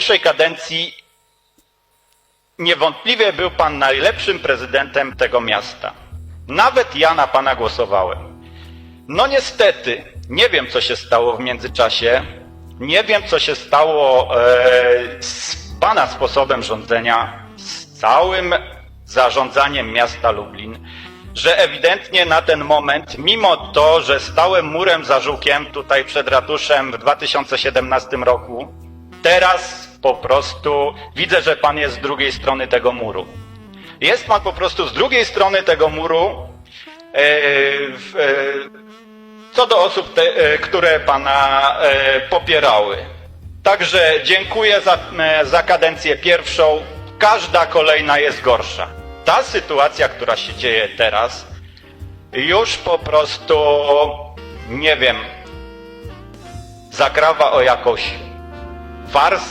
pierwszej kadencji niewątpliwie był pan najlepszym prezydentem tego miasta. Nawet ja na pana głosowałem. No niestety, nie wiem co się stało w międzyczasie. Nie wiem co się stało e, z pana sposobem rządzenia, z całym zarządzaniem miasta Lublin, że ewidentnie na ten moment, mimo to, że stałem murem za żukiem tutaj przed ratuszem w 2017 roku, teraz po prostu widzę, że pan jest z drugiej strony tego muru. Jest pan po prostu z drugiej strony tego muru. E, e, co do osób, te, e, które pana e, popierały. Także dziękuję za, e, za kadencję pierwszą. Każda kolejna jest gorsza. Ta sytuacja, która się dzieje teraz, już po prostu, nie wiem, zakrawa o jakąś várias